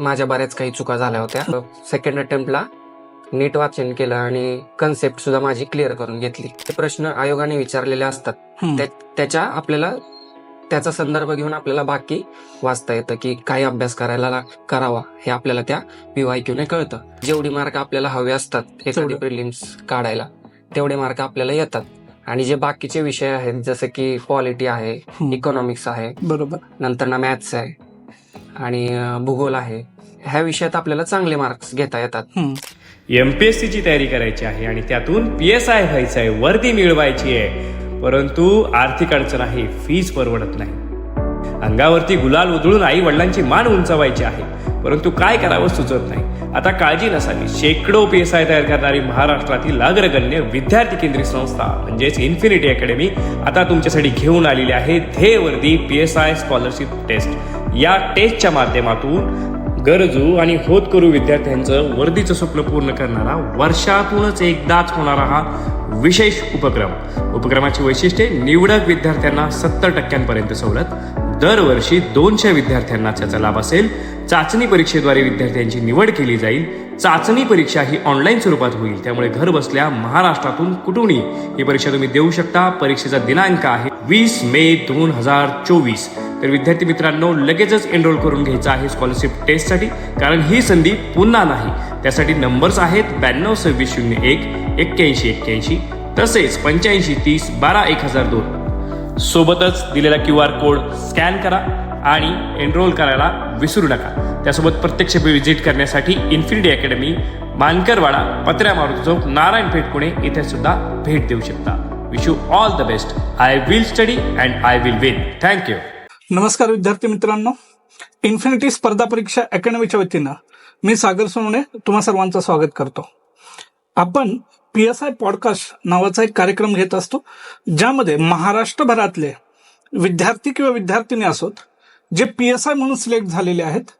माझ्या बऱ्याच काही चुका झाल्या होत्या. सेकंड अटेम्प्टला नीट वाचन केलं आणि कन्सेप्ट सुद्धा माझी क्लिअर करून घेतली. ते प्रश्न आयोगाने विचारलेले असतात. त्याच्या आपल्याला त्याचा संदर्भ घेऊन आपल्याला बाकी वाचता येतं की काय अभ्यास करायला करावा हे आपल्याला त्या पीवायक्यूने कळतं. जेवढी मार्क आपल्याला हवे असतात एखादी. प्रिलिम्स काढायला तेवढे मार्क आपल्याला येतात. आणि जे बाकीचे विषय आहेत जसं की पॉलिटी आहे. इकॉनॉमिक्स आहे बरोबर. नंतर ना मॅथ्स आहे आणि भूगोल आहे. ह्या विषयात आपल्याला चांगले मार्क्स घेता येतात. हम्म. एमपीएससीची तयारी करायची आहे आणि त्यातून पी एस आय व्हायचं आहे वर्दी मिळवायची आहे. परंतु आर्थिक अडचण आहे फीज परवडत नाही. अंगावरती गुलाल उधळून आई वडिलांची मान उंचावायची आहे. परंतु काय करावं सुचत नाही. आता काळजी नसावी. शेकडो पी एस आय तयार करणारी महाराष्ट्रातील अग्रगण्य विद्यार्थी केंद्रित संस्था म्हणजेच इन्फिनिटी अकॅडमी आता तुमच्यासाठी घेऊन आलेली आहे ध्येयवर्दी P S I scholarship test या टेस्टच्या माध्यमातून गरजू आणि होतकरू विद्यार्थ्यांचं वर्दीचं स्वप्न पूर्ण करणारा वर्षातूनच एकदाच होणारा हा विशेष उपक्रम. उपक्रमाची वैशिष्ट्ये निवडक विद्यार्थ्यांना सत्तर टक्क्यांपर्यंत सवलत. दरवर्षी दोनशे विद्यार्थ्यांना त्याचा लाभ असेल. चाचणी परीक्षेद्वारे विद्यार्थ्यांची निवड केली जाईल. चाचणी परीक्षा ही ऑनलाईन स्वरूपात होईल. त्यामुळे घर बसल्या महाराष्ट्रातून कुठूनही ही परीक्षा तुम्ही देऊ शकता. परीक्षेचा दिनांक आहे वीस मे दोन हजार चोवीस. तर विद्यार्थी मित्रांनो लगेचच एनरोल करून घ्यायचं आहे स्कॉलरशिप टेस्टसाठी कारण ही संधी पुन्हा नाही. त्यासाठी नंबर्स आहेत ब्याण्णव सव्वीस शून्य एक एक्क्याऐंशी एक्क्याऐंशी तसेच पंच्याऐंशी तीस बारा एक हजार दोन. सोबतच दिलेला क्यू आर कोड स्कॅन करा आणि एनरोल करायला विसरू नका. त्यासोबत प्रत्यक्ष व्हिजिट करण्यासाठी इन्फिनिटी अकॅडमी मानकरवाडा पत्र्या मारुती चौक नारायणपेठ पुणे इथे सुद्धा भेट देऊ शकता. Wish you all the best I will study and I will win thank you नमस्कार विद्यार्थी मित्रांनो. इन्फिनिटी स्पर्धा परीक्षा अकॅडमीच्या वतीनं मी सागर सोनवणे तुम्हा सर्वांचं स्वागत करतो. आपण पी एस आय पॉडकास्ट नावाचा एक कार्यक्रम घेत असतो ज्यामध्ये महाराष्ट्रभरातले विद्यार्थी किंवा विद्यार्थिनी असोत जे पी एस आय म्हणून सिलेक्ट झालेले आहेत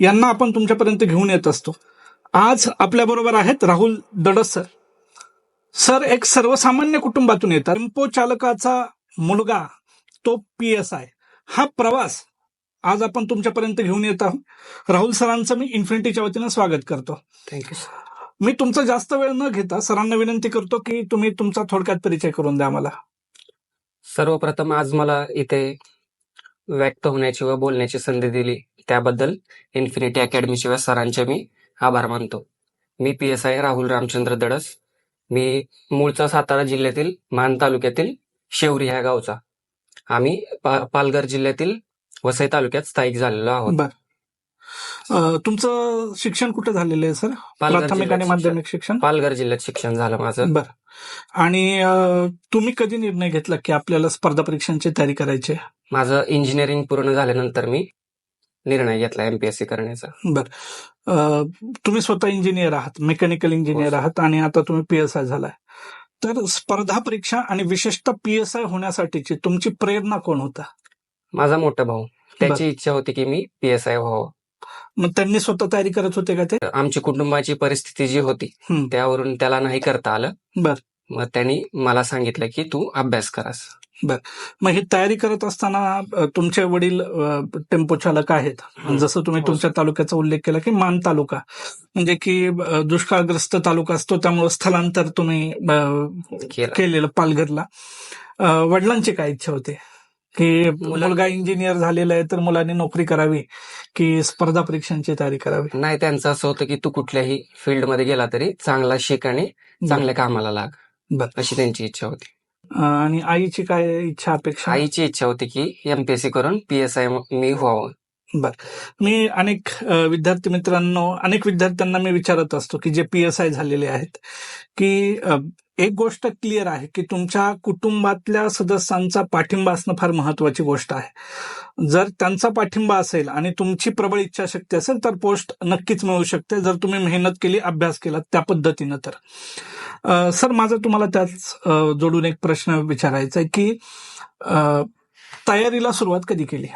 यांना आपण तुमच्यापर्यंत घेऊन येत असतो. आज आपल्याबरोबर आहेत राहुल दडस सर. सर एक सर्वसामान्य कुटुंबातून येतात. टेम्पो चालकाचा मुलगा तो पी एस आय हा प्रवास आज आपण तुमच्यापर्यंत घेऊन येत आहोत. राहुल सरांचं मी इन्फिनिटीच्या वतीनं स्वागत करतो. थँक्यू मी तुमचा जास्त वेळ न घेता सरांना विनंती करतो की तुम्ही तुमचा थोडक्यात परिचय करून द्या मला सर्वप्रथम आज मला इथे व्यक्त होण्याची व बोलण्याची संधी दिली. त्याबद्दल इन्फिनिटी अकॅडमीच्या व सरांचे मी आभार मानतो. मी P S I Rahul Ramchandra Dadas. मी मूळचा सातारा जिल्ह्यातील मान तालुक्यातील शेवरी ह्या गावचा. आम्ही पा- पालघर जिल्ह्यातील वसई तालुक्यात स्थायिक झालेलो आहोत. तुमचं शिक्षण कुठे झालेलं आहे सर? प्राथमिक आणि माध्यमिक शिक्षण? पालघर जिल्ह्यात शिक्षण झालं माझं. बर. आणि तुम्ही कधी निर्णय घेतला की आपल्याला स्पर्धा परीक्षांची तयारी करायची? माझं इंजिनिअरिंग पूर्ण झाल्यानंतर मी निर्णय घेतला एमपीएससी करण्याचा. बर. तुम्ही स्वतः इंजिनियर आहात मेकॅनिकल इंजिनियर हो. आहात आणि आता तुम्ही पी एस आय झालाय. तर स्पर्धा परीक्षा आणि विशेषतः पी एस आय होण्यासाठीची तुमची प्रेरणा कोण होता? माझा मोठा भाऊ. त्याची इच्छा होती की मी पी एस आय व्हावं. मग त्यांनी स्वतः तयारी करत होते का ते? आमची कुटुंबाची परिस्थिती जी होती. त्यावरून त्याला नाही करता आलं. बर. मग त्यांनी मला सांगितलं की तू अभ्यास करास. मग ही तयारी करत असताना तुमचे वडील टेम्पो चालक आहेत. जसं तुम्ही हो, तुमच्या तालुक्याचा उल्लेख केला की मान तालुका. म्हणजे की दुष्काळग्रस्त तालुका असतो त्यामुळे स्थलांतर तुम्ही केलेलं पालघरला. वडिलांची काय इच्छा होती? की मुला- मुलगा इंजिनियर झालेला आहे तर मुलांनी नोकरी करावी की स्पर्धा परीक्षांची तयारी करावी? नाही त्यांचं असं होतं की तू कुठल्याही फील्डमध्ये गेला तरी चांगला शिक आणि चांगल्या कामाला लाग बर. अशी त्यांची इच्छा होती. आणि आईची काय इच्छा अपेक्षा? आईची इच्छा होती की एमपीएससी करून पीएसआय मी व्हावं. मी अनेक विद्यार्थी मित्रांनो अनेक विद्यार्थ्यांना मी विचारत असतो की जे पी एस आय झालेले आहेत की एक गोष्ट क्लिअर आहे की तुमच्या कुटुंबातल्या सदस्यांचा पाठिंबा असणं फार महत्वाची गोष्ट आहे. जर त्यांचा पाठिंबा असेल आणि तुमची प्रबळ इच्छाशक्ती असेल तर पोस्ट नक्कीच मिळू शकते. जर तुम्ही मेहनत केली अभ्यास केला त्या पद्धतीनं तर. सर माझा तुम्हाला त्याच जोडून एक प्रश्न विचारायचा आहे की तयारीला सुरुवात कधी केली?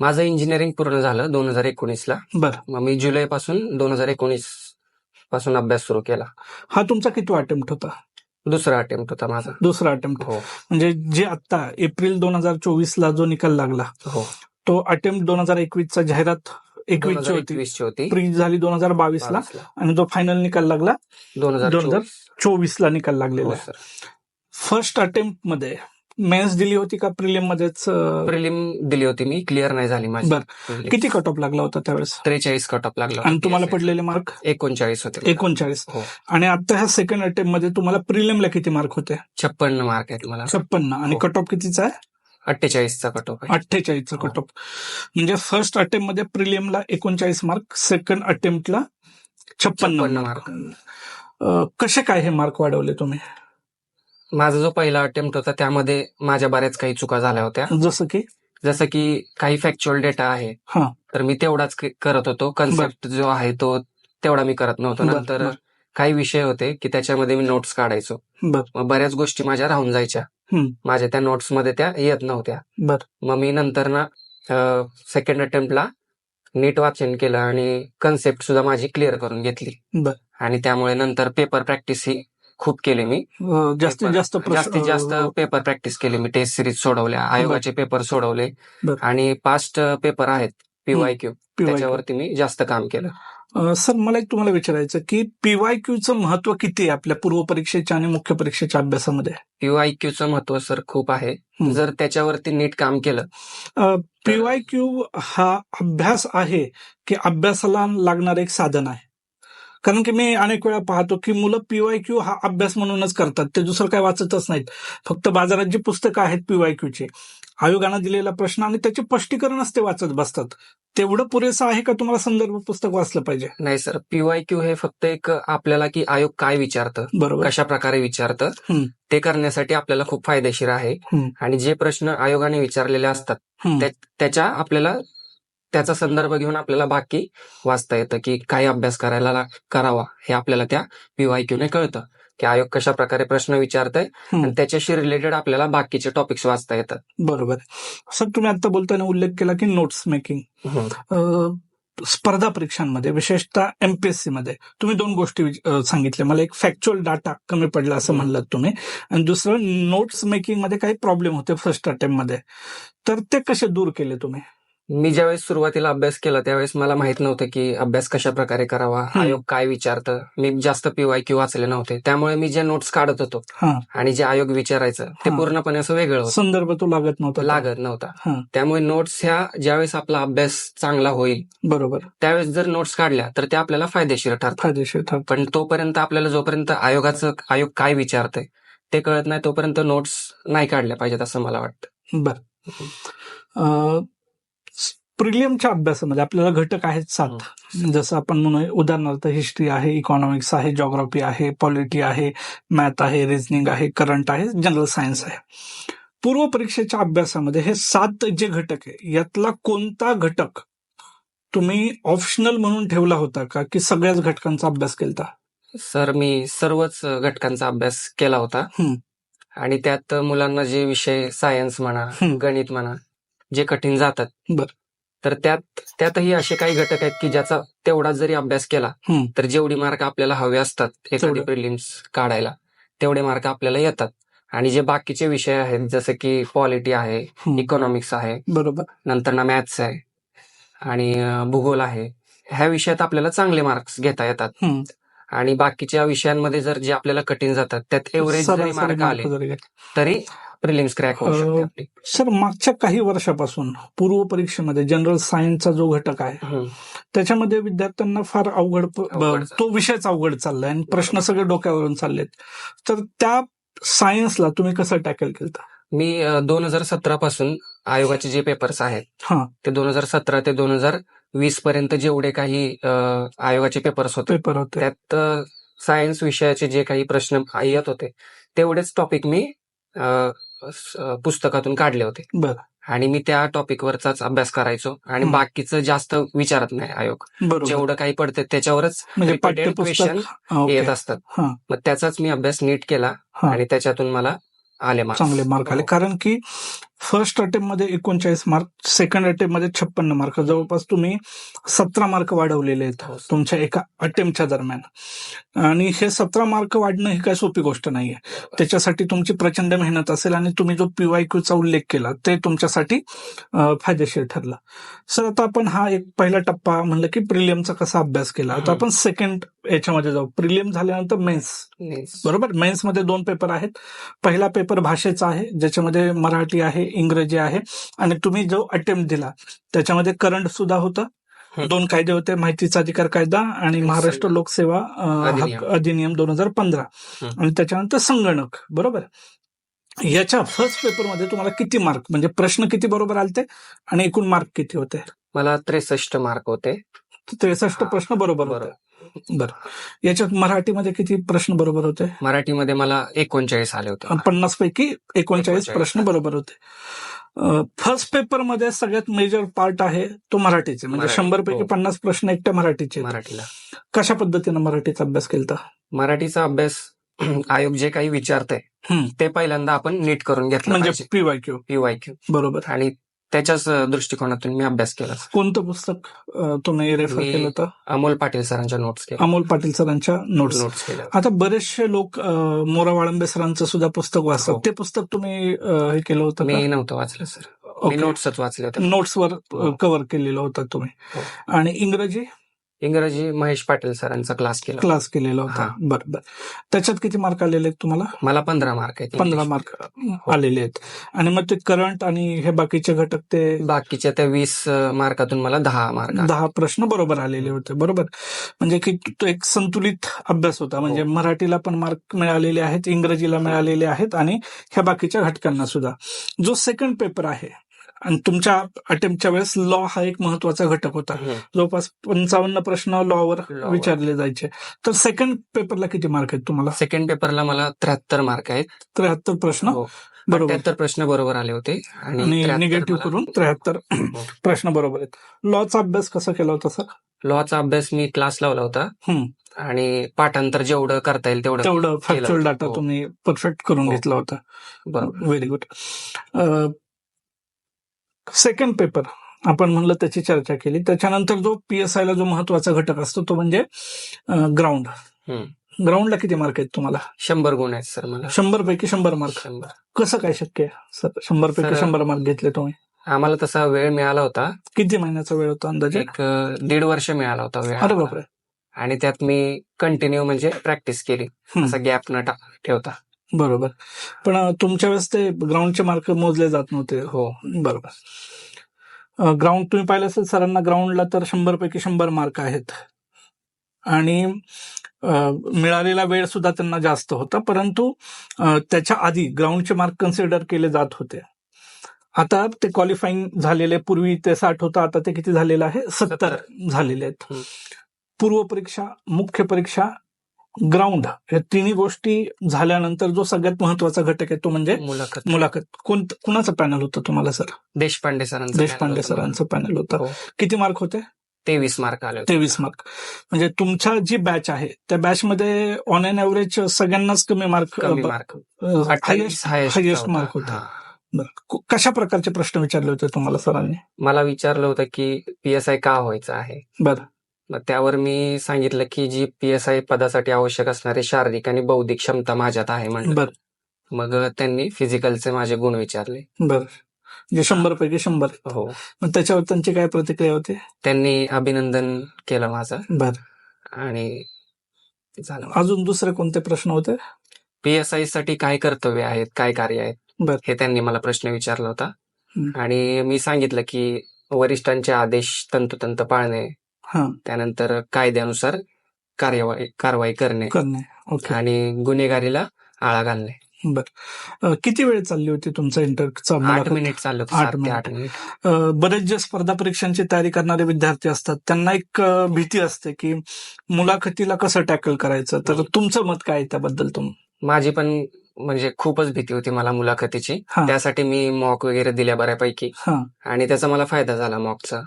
माझं इंजिनिअरिंग पूर्ण झालं दोन हजार एकोणीसला. बरं. मग मी जुलै पासून दोन हजार एकोणीसपासून अभ्यास सुरू केला. हा तुमचा किती अटेम्प्ट होता? दुसरा अटेम्प्ट होता माझा. दुसरा अटेम्प्ट हो. म्हणजे जे आता एप्रिल दोन हजार चोवीस ला जो निकाल लागला हो. तो अटेम्प्ट दोन हजार एकवीस चा जाहिरात एकवीसची होती. एकवीसची होती. प्री झाली दोन हजार बावीस ला. आणि तो फायनल निकाल लागला दोन हजार दोन हजार चोवीस. ला निकाल लागलेला हो, फर्स्ट अटेम्प्टमध्ये मेन्स दिली होती का प्रिलिम मध्येच प्रिलिम दिली होती मी. क्लिअर नाही झाली माझी. बर. किती कट ऑफ लागला होता त्यावेळेस? त्रेचाळीस कट ऑफ लागला आणि तुम्हाला. पडलेले मार्क एकोणचाळीस होते. एकोणचाळीस. हो. आणि आता ह्या सेकंड अटेम्प्टमध्ये तुम्हाला प्रिलिमला किती मार्क होते? छप्पन्न मार्क आहेत मला छप्पन्न. आणि हो. कट ऑफ कितीचा आहे? अठ्ठेचाळीसचा कट ऑफ आहे. अठ्ठेचाळीसचा हो. कट ऑफ म्हणजे फर्स्ट अटेम्प्टमध्ये प्रिलियमला एकोणचाळीस मार्क सेकंड अटेम्प्टला छप्पन्न मार्क कसे काय हे मार्क वाढवले तुम्ही? माझा जो पहिला अटेम्प्ट होता त्यामध्ये माझ्या बऱ्याच काही चुका झाल्या होत्या जसं की जसं की काही फॅक्च्युअल डेटा आहे हा. तर मी तेवढाच क- करत होतो कन्सेप्ट जो आहे तो तेवढा मी करत नव्हतो बर, नंतर बर. काही विषय होते की त्याच्यामध्ये मी नोट्स काढायचो बर मग बऱ्याच गोष्टी माझ्या राहून जायच्या हम्म. माझ्या त्या नोट्समध्ये त्या येत नव्हत्या बर. मग मी नंतर ना सेकंड अटेम्प्टला नीट वाचन केलं आणि कन्सेप्ट सुद्धा माझी क्लिअर करून घेतली बर. आणि त्यामुळे नंतर पेपर प्रॅक्टिस ही खूप केली मी. जास्तीत जास्त जास्तीत जास्त पेपर प्रॅक्टिस केली मी. टेस्ट सिरीज सोडवल्या आयोगाचे पेपर सोडवले. आणि पास्ट पेपर आहेत पीवाय क्यू. त्याच्यावरती मी जास्त काम केलं. सर मला एक तुम्हाला विचारायचं की पीवाय क्यूचं महत्त्व किती आहे आपल्या पूर्व परीक्षेच्या आणि मुख्य परीक्षेच्या अभ्यासामध्ये? पीवाय क्यूचं महत्त्व सर खूप आहे. जर त्याच्यावरती नीट काम केलं पीवाय क्यू हा अभ्यास आहे की अभ्यासाला लागणार एक साधन आहे? कारण की मी अनेक वेळा पाहतो की मुलं पीवाय क्यू हा अभ्यास म्हणूनच करतात. ते दुसरं काय वाचतच नाहीत. फक्त बाजारात जी पुस्तकं आहेत पीवाय क्यूची आयोगानं दिलेला प्रश्न आणि त्याचे स्पष्टीकरणच ते वाचत बसतात. तेवढं पुरेसं आहे का तुम्हाला संदर्भ पुस्तक वाचलं पाहिजे? नाही सर पीवाय क्यू हे फक्त एक आपल्याला की आयोग काय विचारतं बरोबर. कशा प्रकारे विचारतं. ते करण्यासाठी आपल्याला खूप फायदेशीर आहे. आणि जे प्रश्न आयोगाने विचारलेले असतात त्याच्या आपल्याला त्याचा संदर्भ घेऊन आपल्याला बाकी वाचता येतं की काय अभ्यास करायला करावा हे आपल्याला त्या पीवाय ने कळतं. की आयोग कशा प्रकारे प्रश्न विचारतंय. आणि त्याच्याशी रिलेटेड आपल्याला बाकीचे टॉपिक्स वाचता येतात. बरोबर. सर तुम्ही आता बोलताना उल्लेख केला की नोट्स मेकिंग स्पर्धा परीक्षांमध्ये विशेषतः एमपीएससी मध्ये. तुम्ही दोन गोष्टी सांगितल्या. मला एक फॅक्च्युअल डाटा कमी पडला असं हम्म. म्हणलात तुम्ही. आणि दुसरं नोट्स मेकिंगमध्ये काही प्रॉब्लेम होते फर्स्ट अटेम्प्टमध्ये. तर ते कसे दूर केले तुम्ही? मी ज्यावेळेस सुरुवातीला अभ्यास केला त्यावेळेस मला माहीत नव्हतं की अभ्यास कशा प्रकारे करावा. आयोग काय विचारतं. मी जास्त पीवाय क्यू वाचले नव्हते. त्यामुळे मी जे नोट्स काढत होतो आणि जे आयोग विचारायचं ते. पूर्णपणे असं वेगळं होतं. संदर्भ तो लागत नव्हता लागत नव्हता. त्यामुळे नोट्स ह्या ज्यावेळेस आपला अभ्यास चांगला होईल बरोबर. त्यावेळेस जर नोट्स काढल्या तर त्या आपल्याला फायदेशीर ठरतात फायदेशीर ठरत. पण तोपर्यंत आपल्याला जोपर्यंत आयोगाचं आयोग काय विचारतंय ते कळत नाही तोपर्यंत नोट्स नाही काढल्या पाहिजेत असं मला वाटतं. बर. प्रिलियमच्या अभ्यासामध्ये आपल्याला घटक आहेत सात जसं आपण म्हणू उदाहरणार्थ हिस्ट्री आहे इकॉनॉमिक्स आहे जॉग्राफी आहे पॉलिटी आहे मॅथ आहे रिझनिंग आहे करंट आहे जनरल सायन्स आहे पूर्व परीक्षेच्या अभ्यासामध्ये हे सात जे घटक आहे यातला कोणता घटक तुम्ही ऑप्शनल म्हणून ठेवला होता का की सगळ्याच घटकांचा अभ्यास केला सर मी सर्वच घटकांचा अभ्यास केला होता. आणि त्यात मुलांना जे विषय सायन्स म्हणा. गणित म्हणा जे कठीण जातात बर. तर त्यात त्यातही असे काही घटक आहेत की ज्याचा तेवढा जरी अभ्यास केला. तर जेवढी मार्क आपल्याला हवे असतात एखादी. प्रिलिम्स काढायला तेवढे मार्क आपल्याला येतात आणि जे बाकीचे विषय आहेत जसं की पॉलिटी आहे. इकॉनॉमिक्स आहे बरोबर नंतर ना मॅथ्स आहे आणि भूगोल आहे ह्या विषयात आपल्याला चांगले मार्क्स घेता येतात. आणि बाकीच्या विषयांमध्ये जर जे आपल्याला कठीण जातात त्यात एव्हरेज जरी मार्क आले. तरी प्रिलिम्स क्रॅक होऊ शकते सर मागच्या काही वर्षापासून पूर्व परीक्षेमध्ये जनरल सायन्सचा जो घटक आहे. त्याच्यामध्ये विद्यार्थ्यांना फार अवघड तो विषयच अवघड चाललाय आणि प्रश्न सगळे डोक्यावरून चाललेत तर त्या सायन्सला तुम्ही कसं टॅकल केलं मी दोन हजार सतरा पासून आयोगाचे जे पेपर्स आहेत. ते दोन हजार सतरा ते दोन हजार वीस पर्यंत जेवढे काही आयोगाचे पेपर्स होते पेपर होते त्यात सायन्स विषयाचे जे काही प्रश्न येत होते तेवढेच टॉपिक मी पुस्तकातून काढले होते बरं. आणि मी त्या टॉपिकवरचाच अभ्यास करायचो आणि. बाकीचं जास्त विचारत नाही आयोग जेवढं काही पडतं त्याच्यावरच म्हणजे ओके. येत असतात. मग त्याचाच मी अभ्यास नीट केला. आणि त्याच्यातून मला आले. चांगले मार्क आले हो. कारण की फर्स्ट अटेम्प्टमध्ये एकोणचाळीस मार्क सेकंड अटेम्प्टमध्ये छप्पन्न मार्क जवळपास तुम्ही सतरा मार्क वाढवलेले आहेत हो. तुमच्या एका अटेम्प्टच्या दरम्यान. आणि हे सतरा मार्क वाढणं ही काही सोपी गोष्ट नाहीये. त्याच्यासाठी तुमची प्रचंड मेहनत असेल आणि तुम्ही जो पीवाय चा उल्लेख केला ते तुमच्यासाठी फायदेशीर ठरलं. सर आता आपण हा एक पहिला टप्पा म्हणलं की प्रिलियमचा कसा अभ्यास केला? आता. आपण सेकंड याच्यामध्ये जाऊ. प्रिलियम झाल्यानंतर मेन्स. बरोबर? मेन्समध्ये दोन पेपर आहेत. पहिला पेपर भाषेचा आहे ज्याच्यामध्ये मराठी आहे इंग्रजी आहे. आणि तुम्ही जो अटेम्प्ट दिला त्याच्यामध्ये करंट सुद्धा होतं. दोन कायदे होते माहितीचा अधिकार कायदा आणि महाराष्ट्र लोकसेवा. हक्क अधिनियम. दोन हजार पंधरा. आणि त्याच्यानंतर संगणक बरोबर? याच्या फर्स्ट पेपरमध्ये तुम्हाला किती मार्क म्हणजे प्रश्न किती बरोबर आलते आणि एकूण मार्क किती होते? मला त्रेसष्ट मार्क होते. त्रेसष्ट. प्रश्न बरोबर. बरं. याच्यात मराठीमध्ये किती प्रश्न बरोबर होते? मराठीमध्ये मला एकोणचाळीस आले होते. पन्नास पैकी एकोणचाळीस 39 प्रश्न बरोबर होते. फर्स्ट पेपरमध्ये सगळ्यात मेजर पार्ट आहे तो मराठीचे. म्हणजे शंभर पैकी हो. पन्नास प्रश्न एकट्या मराठीचे. मराठीला. कशा पद्धतीनं मराठीचा अभ्यास केला मराठीचा अभ्यास आयोग जे काही विचारतंय. ते पहिल्यांदा आपण नीट करून घेतलं म्हणजे पाहिजे. पीवाय क्यू पीवायक्यू बरोबर. आणि त्याच्याच दृष्टिकोनातून मी अभ्यास केला. कोणतं पुस्तक तुम्ही रेफर केलं होतं अमोल पाटील सरांच्या नोट्स केल्या. अमोल पाटील सरांच्या नोट्स नोट्स केल्या. आता बरेचसे लोक मोरा वाळंबे सरांचं सुद्धा पुस्तक वाचतात. हो. ते पुस्तक तुम्ही हे केलं होतं मी नव्हतं वाचलं सर. नोट्सच वाचले होते. नोट्सवर हो. कव्हर केलेलं होतं तुम्ही. हो. आणि इंग्रजी? इंग्रजी महेश पाटील सरांचा क्लास केला क्लास केलेला होता. हा. बरं बरं. त्याच्यात किती मार्क आलेले आहेत तुम्हाला? मला पंधरा मार्क आहेत पंधरा मार्क आलेले आहेत. आणि मग ते करंट आणि हे बाकीचे घटक ते बाकीच्या त्या वीस अं, मार्कातून मला दहा मार्क आले. दहा प्रश्न बरोबर आलेले होते. बरोबर. म्हणजे की तो एक संतुलित अभ्यास होता. म्हणजे हो. मराठीला पण मार्क मिळालेले आहेत इंग्रजीला मिळालेले आहेत आणि ह्या बाकीच्या घटकांना सुद्धा. जो सेकंड पेपर आहे आणि तुमच्या अटेम्प्टच्या वेळेस लॉ हा एक महत्त्वाचा घटक होता. जवळपास पंचावन्न प्रश्न लॉवर. विचारले जायचे तर सेकंड पेपरला किती मार्क आहेत तुम्हाला सेकंड पेपरला मला त्र्याहत्तर मार्क आहेत त्र्याहत्तर प्रश्न हो. बरोबर प्रश्न बरोबर आले होते आणि 73 निगेटिव्ह करून त्र्याहत्तर हो. प्रश्न बरोबर आहेत लॉचा अभ्यास कसा केला होता सर लॉचा अभ्यास मी क्लास लावला होता. आणि पाठांतर जेवढं करता येईल तेवढं तेवढं फॅक्च्युअल. डाटा हो. तुम्ही परफेक्ट करून. घेतला होता बरोबर व्हेरी गुड सेकंड पेपर आपण म्हणलं त्याची चर्चा केली. त्याच्यानंतर जो पीएसआय ला जो महत्त्वाचा घटक असतो तो म्हणजे ग्राउंड. ग्राउंडला किती मार्क आहेत तुम्हाला? शंभर गुण आहेत सर मला. शंभर पैकी शंभर मार्क शंभर. कसं काय शक्य आहे? सर शंभर पैकी शंभर मार्क घेतले तुम्ही. आम्हाला तसा वेळ मिळाला होता. किती महिन्याचा वेळ होता अंदाजे? एक दीड वर्ष मिळाला होता वेळ अरे. बापरे. आणि त्यात मी कंटिन्यू म्हणजे प्रॅक्टिस केली. असा गॅप न ठेवता. बरोबर. पण अं, तुमच्या वेळेस ते ग्राउंडचे मार्क मोजले जात नव्हते. हो बरोबर. ग्राउंड तुम्ही पाहिलं असेल सरांना ग्राउंडला तर शंभर पैकी शंभर मार्क आहेत. आणि अं, मिळालेला वेळ सुद्धा त्यांना जास्त होता परंतु अं, त्याच्या आधी ग्राउंडचे मार्क कन्सिडर केले जात होते. आता ते क्वालिफाईंग झालेले पूर्वी ते साठ होतं आता ते किती झालेलं आहे? सत्तर झालेले आहेत. पूर्व परीक्षा मुख्य परीक्षा ग्राउंड या तिन्ही गोष्टी झाल्यानंतर जो सगळ्यात महत्त्वाचा घटक आहे तो म्हणजे मुलाखत. मुलाखत. कोण कुणाचं पॅनल होतं तुम्हाला सर? देशपांडे सरांचं देशपांडे. सरांचं पॅनल होतं. हो. किती मार्क होते? तेवीस मार्क आले तेवीस मार्क म्हणजे तुमच्या जी बॅच आहे त्या बॅच मध्ये ऑन एन एव्हरेज सगळ्यांनाच कमी मार्क कमी मार्क हायेस्ट मार्क होता. कशा प्रकारचे प्रश्न विचारले होते तुम्हाला सरांनी? मला विचारलं होतं की पीएसआय का व्हायचं आहे? बरं. मग त्यावर मी सांगितलं की जी पीएसआय पदासाठी आवश्यक असणारी शारीरिक आणि बौद्धिक क्षमता माझ्यात आहे म्हणलं. बर. मग त्यांनी फिजिकलचे माझे गुण विचारले. बर. जे शंभर पैकी शंभर. हो. मग त्याच्यावर त्यांची काय प्रतिक्रिया होती? त्यांनी अभिनंदन केलं माझं. बर. आणि झालं. अजून दुसरे कोणते प्रश्न होते? पीएसआयसाठी काय कर्तव्य आहेत? काय कार्य आहेत? बर. हे त्यांनी मला प्रश्न विचारला होता. आणि मी सांगितलं की वरिष्ठांचे आदेश तंतोतंत पाळणे हा. त्यानंतर कायद्यानुसार कार्यवाही कारवाई करणे करणे. ओके. आणि गुन्हेगारीला आळा घालणे. बर. किती वेळ चालली होती तुमचा इंटरचा आठ? मिनिट चाललं आठ मिनिट. बरेच जे स्पर्धा परीक्षांची तयारी करणारे विद्यार्थी असतात त्यांना एक भीती असते की मुलाखतीला कसं टॅकल करायचं? तर तुमचं मत काय त्याबद्दल तुम? माझी पण म्हणजे खूपच भीती होती मला मुलाखतीची. त्यासाठी मी मॉक वगैरे दिल्या बऱ्यापैकी. आणि त्याचा मला फायदा झाला मॉकचा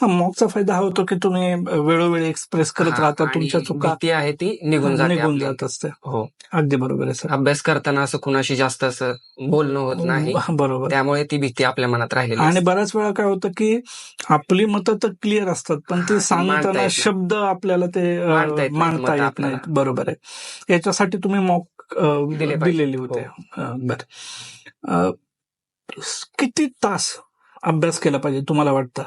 हा मॉकचा फायदा हा होतो की तुम्ही वेळोवेळी एक्सप्रेस करत हा, राहता तुमच्या चुका. भीती आहे ती निघून जाते निघून. जात असते. हो. अगदी बरोबर आहे सर. अभ्यास करताना असं कुणाशी जास्त असं बोलणं होत नाही. बरोबर. त्यामुळे ती भीती आपल्या मनात राहिलेली आणि. बऱ्याच वेळा काय होतं की आपली मतं तर क्लिअर असतात पण हा, ते ती सांगताना नाही. शब्द आपल्याला ते मांडता येत नाहीत. नाहीत. बरोबर आहे. याच्यासाठी तुम्ही मॉक. दिलेली होते. अ, बर. किती तास अभ्यास केला पाहिजे तुम्हाला वाटतं?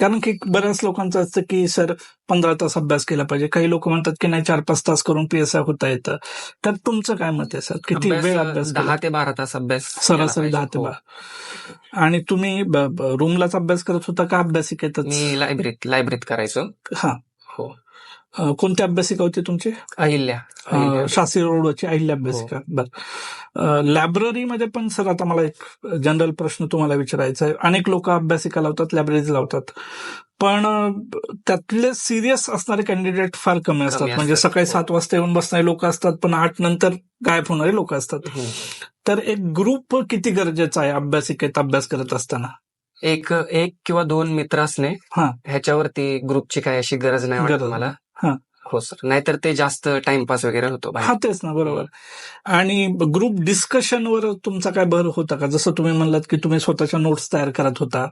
कारण की बऱ्याच लोकांचं असतं की सर पंधरा तास अभ्यास केला पाहिजे. काही लोक म्हणतात की नाही चार पाच तास करून पीएसआय होता येतं. तर तुमचं काय मत आहे सर? किती वेळ अभ्यास दहा ते बारा तास अभ्यास सरासरी दहा ते. हो. बारा. आणि तुम्ही रूमलाच अभ्यास करत होता का अभ्यासिकेतच? मी लायब्ररीत लायब्ररीत करायचो. हा. हो. अ, कोणती अभ्यासिका होती तुमची? अहिल्या. शास्त्री रोडची अहिल्या हो. अभ्यासिका बर लायब्ररीमध्ये पण सर आता मला एक जनरल प्रश्न तुम्हाला विचारायचा आहे. अनेक लोक अभ्यासिका लावतात लायब्ररीज लावतात. पण त्यातले सिरियस असणारे कॅन्डिडेट फार कमी असतात. म्हणजे सकाळी हो. सात वाजता येऊन बसणारे लोक असतात पण आठ नंतर गायब होणारे लोक असतात. हम्म. तर एक ग्रुप किती गरजेचा आहे अभ्यासिकेत अभ्यास करत असताना? एक एक किंवा दोन मित्र असणे हा. ह्याच्यावरती ग्रुपची काय अशी गरज नाही वाटत मला. हा. हो सर नाहीतर ते जास्त टाइमपास वगैरे होतो बाहेर. हा तेच ना बरोबर आणि ग्रुप डिस्कशनवर तुमचा काय भर होता का जसं तुम्ही म्हणलात की तुम्ही स्वतःच्या नोट्स तयार करत होता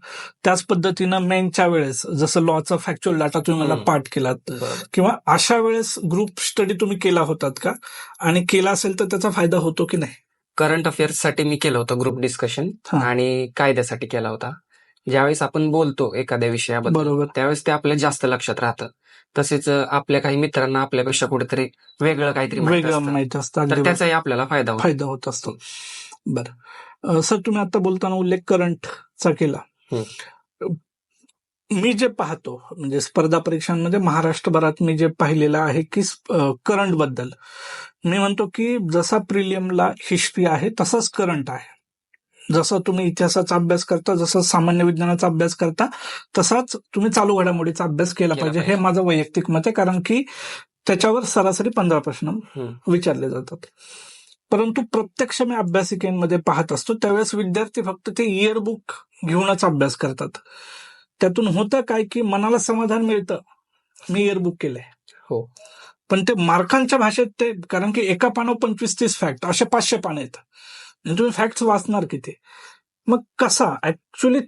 त्याच पद्धतीनं मेनच्या वेळेस जसं लॉचा फॅक्च्युअल डाटा तुम्ही मला हम्म. पाठ केलात. किंवा अशा वेळेस ग्रुप स्टडी तुम्ही केला होतात का आणि केला असेल तर त्याचा फायदा होतो की नाही करंट अफेअर्ससाठी मी केलं होतं ग्रुप डिस्कशन हा. आणि कायद्यासाठी केला होता ज्यावेळेस आपण बोलतो एखाद्या विषयाबद्दल बरोबर त्यावेळेस ते आपल्या जास्त लक्षात राहतं तसेच आपल्या काही मित्रांना आपल्यापेक्षा कुठेतरी वेगळं काहीतरी माहीत वेगळं असतं. माहीत असतं तर अगदी. त्याचाही आपल्याला फायदा होतो. फायदा होत असतो. बरं. सर तुम्ही आता बोलताना उल्लेख करंटचा केला. मी जे पाहतो म्हणजे स्पर्धा परीक्षांमध्ये महाराष्ट्रभरात मी जे पाहिलेलं आहे की करंटबद्दल मी म्हणतो की जसा प्रिलियमला हिस्ट्री आहे तसाच करंट आहे. जसं तुम्ही इतिहासाचा अभ्यास करता जसं सामान्य विज्ञानाचा अभ्यास करता तसाच तुम्ही चालू घडामोडीचा अभ्यास केला पाहिजे. हे. माझं वैयक्तिक मत आहे कारण की त्याच्यावर सरासरी पंधरा प्रश्न. विचारले जातात. परंतु प्रत्यक्ष मी अभ्यासिकेमध्ये पाहत असतो त्यावेळेस विद्यार्थी फक्त ते इयरबुक घेऊनच अभ्यास करतात. त्यातून होतं काय की मनाला समाधान मिळतं. मी इयरबुक केलंय. हो. पण ते मार्कांच्या भाषेत ते कारण की एका पानावर पंचवीस तीस फॅक्ट असे पाचशे पानं आहेत. तुम्ही फॅक्ट वाचणार किती? मग कसा? ऍक्च्युली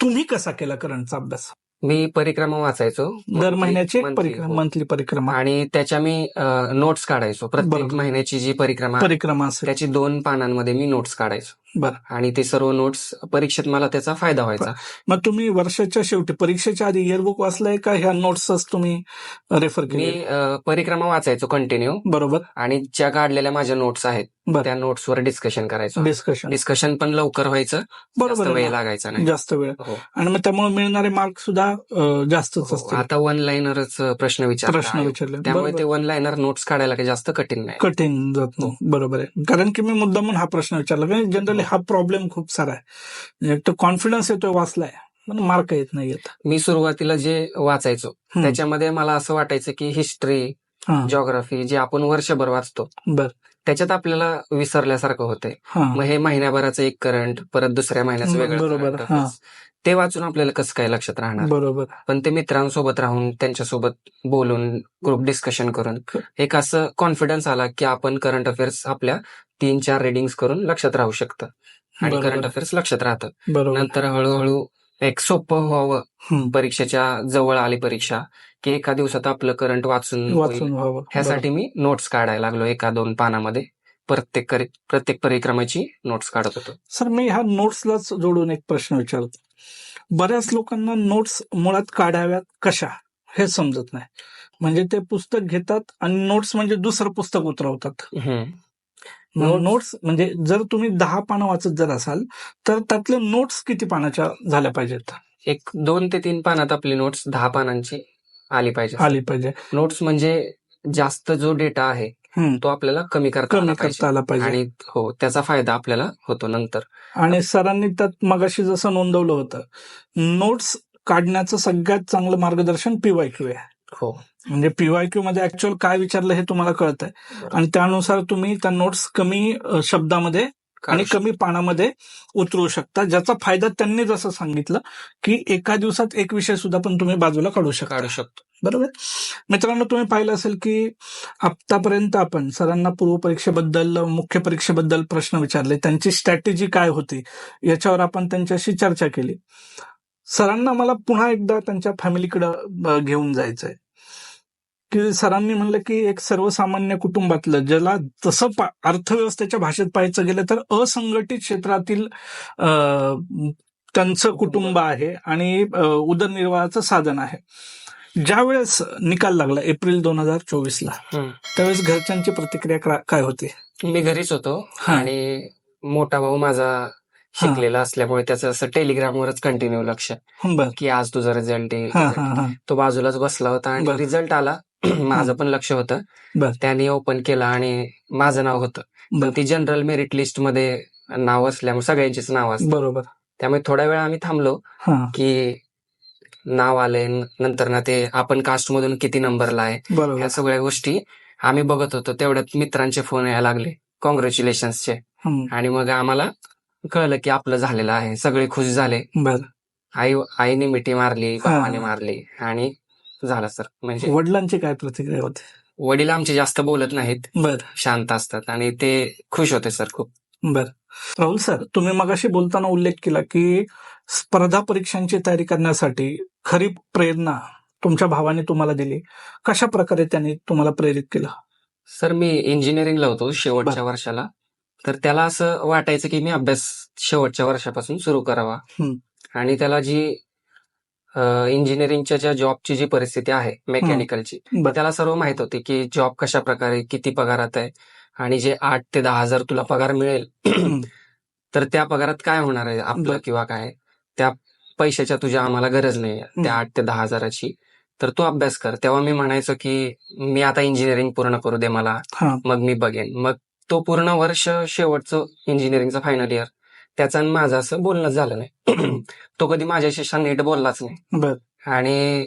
तुम्ही कसा केला करंटचा अभ्यास? मी परिक्रमा वाचायचो. दर महिन्याची परिक्रमा हो. मंथली परिक्रमा. आणि त्याच्या मी नोट्स काढायचो. प्रत्येक. महिन्याची जी परिक्रमा परिक्रमा त्याची दोन पानांमध्ये मी नोट्स काढायचो. बरं. आणि ते सर्व नोट्स परीक्षेत मला त्याचा फायदा व्हायचा. मग तुम्ही वर्षाच्या शेवटी परीक्षेच्या आधी इयरबुक वाचलाय का? ह्या नोट्सच तुम्ही रेफर मी केले अ, परिक्रमा वाचायचो कंटिन्यू बरोबर. आणि ज्या काढलेल्या माझ्या नोट्स आहेत. त्या नोट्सवर डिस्कशन करायचो. डिस्कशन डिस्कशन पण लवकर व्हायचं. बरोबर वेळ? लागायचा नाही. जास्त वेळ. हो. आणि मग त्यामुळे मिळणारे मार्क सुद्धा जास्तच हो, आता वन लाईनरच प्रश्न विचार प्रश्न विचारले. त्यामुळे. ते वन लाईनर नोट्स काढायला काही जास्त कठीण नाही. कठीण जात नाही. बरोबर आहे. कारण की मी मुद्दामून हा प्रश्न विचारला. कारण जनरली हा प्रॉब्लेम खूप सारा आहे. म्हणजे एक तर कॉन्फिडन्स येतोय वाचलाय पण मार्क येत नाही येत. मी सुरुवातीला जे वाचायचो. त्याच्यामध्ये मला असं वाटायचं की हिस्ट्री जॉग्राफी जे आपण वर्षभर वाचतो बर. त्याच्यात आपल्याला विसरल्यासारखं होतंय. मग हे महिन्याभराचं एक करंट परत दुसऱ्या महिन्याचं वेगळं. ते वाचून आपल्याला कसं काय लक्षात राहणार? बरोबर. पण ते मित्रांसोबत राहून त्यांच्यासोबत बोलून ग्रुप डिस्कशन करून एक असं कॉन्फिडन्स आला की आपण करंट अफेअर्स आपल्या तीन चार रिडिंग्स करून लक्षात राहू शकतं. आणि बरोबर. करंट अफेअर्स लक्षात राहतं. बरोबर. नंतर हळूहळू एक सोपं व्हावं. परीक्षेच्या जवळ आली परीक्षा की एका दिवसात आपलं करंट वाचून होईल. वाचून व्हावं. ह्यासाठी मी नोट्स काढायला लागलो एका दोन पानामध्ये. प्रत्येक करी- प्रत्येक परिक्रमाची नोट्स काढत होतो. सर मी ह्या नोट्सलाच जोडून एक प्रश्न विचारतो. बऱ्याच लोकांना नोट्स मुळात काढाव्यात कशा? हे समजत नाही. म्हणजे ते पुस्तक घेतात आणि नोट्स म्हणजे दुसरं पुस्तक उतरवतात. नोट्स? म्हणजे जर तुम्ही दहा पानं वाचत जर असाल तर त्यातले नोट्स किती पानाच्या झाल्या पाहिजेत? एक दोन ते तीन पानात आपली नोट्स दहा पानांची आली पाहिजे आली पाहिजे. नोट्स म्हणजे जास्त जो डेटा आहे. तो आपल्याला कमी करता कमी करता आला पाहिजे. आणि हो त्याचा फायदा आपल्याला होतो नंतर. आणि सरांनी त्यात मगाशी जसं नोंदवलं होतं नोट्स काढण्याचं सगळ्यात चांगलं मार्गदर्शन पीवायक्यू आहे. हो. म्हणजे पीवायक्यू मध्ये ऍक्च्युअल काय विचारलं हे तुम्हाला कळतंय. आणि त्यानुसार तुम्ही त्या नोट्स कमी शब्दामध्ये आणि कमी पाण्यामध्ये उतरू शकता ज्याचा फायदा त्यांनी जसं सांगितलं की एका दिवसात एक विषय सुद्धा पण तुम्ही बाजूला काढू शकता. काढू शकतो. बरोबर? मित्रांनो तुम्ही पाहिलं असेल की आतापर्यंत आपण सरांना पूर्व परीक्षेबद्दल मुख्य परीक्षेबद्दल प्रश्न विचारले. त्यांची स्ट्रॅटेजी काय होती? याच्यावर आपण त्यांच्याशी चर्चा केली. सरांना मला पुन्हा एकदा त्यांच्या फॅमिलीकडे घेऊन जायचंय. की सरांनी म्हणलं की एक सर्वसामान्य कुटुंबातलं ज्याला तसं अर्थव्यवस्थेच्या भाषेत पाहायचं गेलं तर असंघटित क्षेत्रातील त्यांचं कुटुंब आहे आणि उदरनिर्वाहाचं साधन आहे. ज्यावेळेस निकाल लागला एप्रिल दोन हजार चोवीस ला. त्यावेळेस घरच्यांची प्रतिक्रिया क्रा- काय होती? मी घरीच होतो. आणि मोठा भाऊ माझा शिकलेला असल्यामुळे त्याचं असं टेलिग्रामवरच कंटिन्यू लक्ष की आज तुझा रिझल्ट तो बाजूलाच बसला होता आणि. रिझल्ट आला. माझं पण लक्ष होतं. त्याने ओपन केला आणि माझं नाव होतं. पण ती जनरल मेरिट लिस्टमध्ये नाव असल्यामुळे सगळ्यांचीच नाव असतात बरोबर. त्यामुळे थोडा वेळ आम्ही थांबलो की नाव आलंय नंतर ना ते आपण कास्ट मधून किती नंबरला आहे ह्या सगळ्या गोष्टी आम्ही बघत होतो. तेवढ्यात मित्रांचे फोन यायला लागले. कॉंग्रॅच्युलेशन्सचे आणि मग आम्हाला कळलं की आपलं झालेलं आहे. सगळे खुश झाले. आई आईने मिठी मारली. बाबाने मारली आणि झालं सर. म्हणजे वडिलांची काय प्रतिक्रिया होती? वडील आमचे जास्त बोलत नाहीत. बर. शांत असतात आणि ते खुश होते सर खूप. बर. राहुल सर तुम्ही मगाशी बोलताना उल्लेख केला की स्पर्धा परीक्षांची तयारी करण्यासाठी खरी प्रेरणा तुमच्या भावाने तुम्हाला दिली. कशा प्रकारे त्यांनी तुम्हाला प्रेरित केलं? सर मी इंजिनिअरिंगला होतो शेवटच्या वर्षाला. तर त्याला असं वाटायचं की मी अभ्यास शेवटच्या वर्षापासून सुरू करावा. आणि त्याला जी इंजिनिअरिंगच्या ज्या जॉबची जी परिस्थिती आहे मेकॅनिकलची त्याला सर्व माहीत होते की जॉब कशा प्रकारे किती पगारात आहे आणि जे आठ ते दहा हजार तुला पगार मिळेल. तर त्या पगारात काय होणार आहे? आपलं. किंवा काय? त्या पैशाच्या तुझ्या आम्हाला गरज नाही. त्या आठ ते दहा हजाराची. तर तू अभ्यास कर. तेव्हा मी म्हणायचो की मी आता इंजिनिअरिंग पूर्ण करू दे मला मग मी बघेन. मग तो पूर्ण वर्ष शेवटचं इंजिनिअरिंगचं फायनल इयर त्याचं आणि माझं असं बोलणं झालं नाही. तो कधी माझ्याशी नीट बोललाच नाही. आणि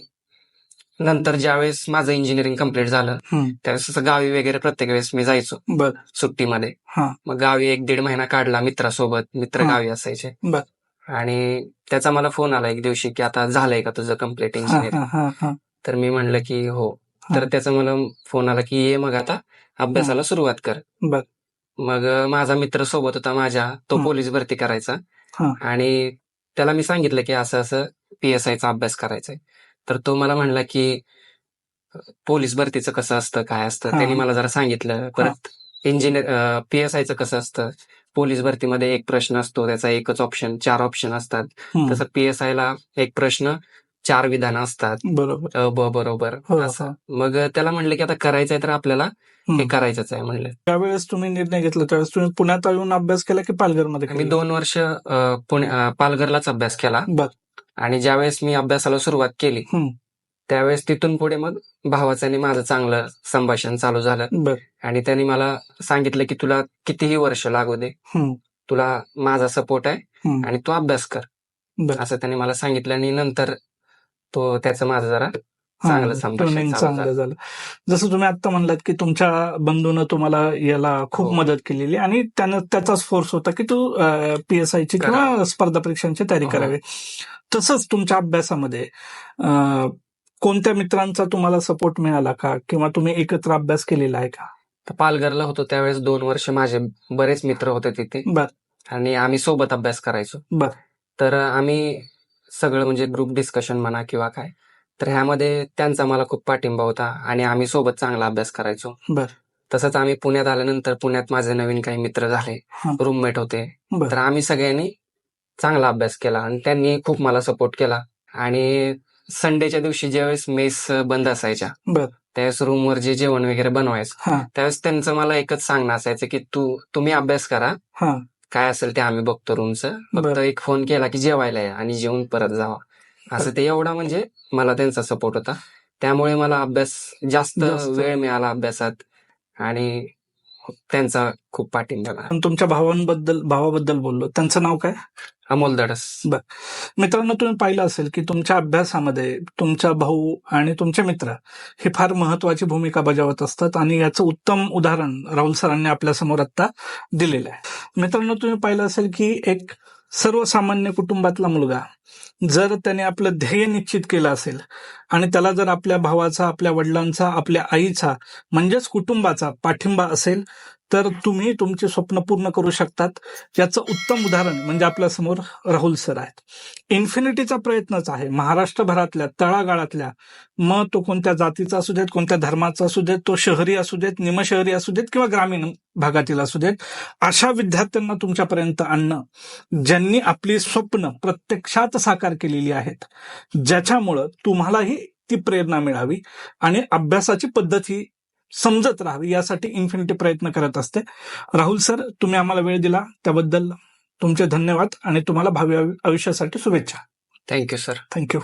नंतर ज्यावेळेस माझं इंजिनिअरिंग कंप्लीट झालं. त्यावेळेस गावी वगैरे प्रत्येक वेळेस मी जायचो सुट्टीमध्ये. हा. मग गावी एक दीड महिना काढला मित्रासोबत मित्र. गावी असायचे. आणि त्याचा मला फोन आला एक दिवशी की आता झालंय का तुझं कंप्लीट इंजिनिअरिंग तर मी म्हणलं की हो. तर. त्याचा मला फोन आला की ये मग आता अभ्यासाला सुरुवात कर. बर. मग माझा मित्र सोबत होता माझ्या. तो. पोलीस भरती करायचा. हा. आणि त्याला मी सांगितलं की असं असं पीएसआय चा अभ्यास करायचा तर तो मला म्हणला की पोलीस भरतीचं कसं असतं काय असतं? हा. त्यांनी मला जरा सांगितलं. परत इंजिनियर पीएसआयचं कसं असतं? पोलीस भरतीमध्ये एक प्रश्न असतो त्याचा एकच ऑप्शन चार ऑप्शन असतात. हम्म. तसं पीएसआय ला एक प्रश्न चार विधानं असतात बरोबर अ, ब बरोबर हो असं हो. मग त्याला म्हणलं की आता करायचंय तर आपल्याला हम्म. हे करायचंच आहे म्हणलं ज्यावेळेस तुम्ही निर्णय घेतला त्यावेळेस तुम्ही पुण्यात येऊन अभ्यास केला की पालघरमध्ये मी केला? दोन वर्ष अ, पुणे अ, पालघरलाच अभ्यास केला बर आणि ज्यावेळेस मी अभ्यासाला सुरुवात केली हम्म. त्यावेळेस तिथून पुढे मग भावाचं आणि माझं चांगलं संभाषण चालू झालं बर आणि त्यांनी मला सांगितलं की तुला कितीही वर्ष लागू दे हम्म. तुला माझा सपोर्ट आहे हम्म. आणि तू अभ्यास कर बर असं त्यांनी मला सांगितलं आणि नंतर तो त्याचं माझं जरा चांगलं संभाषण चांगलं झालं. जसं तुम्ही आता म्हणलात की तुमच्या बंधूनं तुम्हाला याला खूप हो. मदत केलेली आणि त्यानं त्याचाच फोर्स होता की तू पीएसआय ची किंवा. स्पर्धा परीक्षांची तयारी हो. करावी तसंच तुमच्या अभ्यासामध्ये कोणत्या मित्रांचा तुम्हाला सपोर्ट मिळाला का किंवा तुम्ही एकत्र अभ्यास केलेला आहे का पालघरला होतो त्यावेळेस दोन वर्ष माझे बरेच मित्र होते तिथे बर आणि आम्ही सोबत अभ्यास करायचो बर तर आम्ही सगळं म्हणजे ग्रुप डिस्कशन म्हणा किंवा काय तर ह्यामध्ये त्यांचा मला खूप पाठिंबा होता आणि आम्ही सोबत चांगला अभ्यास करायचो. बर. तसंच आम्ही पुण्यात आल्यानंतर पुण्यात माझे नवीन काही मित्र झाले. रूममेट होते. बर. तर आम्ही सगळ्यांनी चांगला अभ्यास केला आणि त्यांनी खूप मला सपोर्ट केला. आणि संडेच्या दिवशी ज्यावेळेस मेस बंद असायच्या त्यावेळेस रूमवर जे जेवण वगैरे बनवायचं त्यावेळेस त्यांचं मला एकच सांगणं असायचं की तू तुम्ही अभ्यास करा. काय असेल ते आम्ही बघतो रूमचं फक्त. एक फोन केला की जेवायला या आणि जेवून परत जावा असं ते एवढा म्हणजे मला त्यांचा सपोर्ट होता त्यामुळे मला अभ्यास जास्त. वेळ मिळाला अभ्यासात आणि त्यांचा खूप पाठिंबा. पण तुमच्या भावांबद्दल भावाबद्दल बोललो. त्यांचं नाव काय? अमोल दडस. मित्रांनो तुम्ही पाहिलं असेल की तुमच्या अभ्यासामध्ये तुमचा भाऊ आणि तुमचे मित्र हे फार महत्वाची भूमिका बजावत असतात आणि याचं उत्तम उदाहरण राहुल सरांनी आपल्यासमोर आता दिलेलं आहे. मित्रांनो तुम्ही पाहिलं असेल की एक सर्वसामान्य कुटुंबातला मुलगा जर त्याने आपलं ध्येय निश्चित केलं असेल आणि त्याला जर आपल्या भावाचा आपल्या वडिलांचा आपल्या आईचा म्हणजेच कुटुंबाचा पाठिंबा असेल तर तुम्ही तुमचे स्वप्न पूर्ण करू शकतात. याचं उत्तम उदाहरण म्हणजे आपल्यासमोर राहुल सर आहेत. इन्फिनिटीचा प्रयत्नच आहे. महाराष्ट्रभरातल्या तळागाळातल्या मग तो कोणत्या जातीचा असू देत कोणत्या धर्माचा असू देत तो शहरी असू देत निमशहरी असू देत किंवा ग्रामीण भागातील असू देत अशा विद्यार्थ्यांना तुमच्यापर्यंत आणणं ज्यांनी आपली स्वप्न प्रत्यक्षात साकार केलेली आहेत. ज्याच्यामुळं तुम्हालाही ती प्रेरणा मिळावी आणि अभ्यासाची पद्धत ही समजत राहावी यासाठी इन्फिनिटी प्रयत्न करत असते. राहुल सर तुम्ही आम्हाला वेळ दिला. त्याबद्दल तुमचे धन्यवाद आणि तुम्हाला भावी आयुष्यासाठी शुभेच्छा. Thank you sir thank you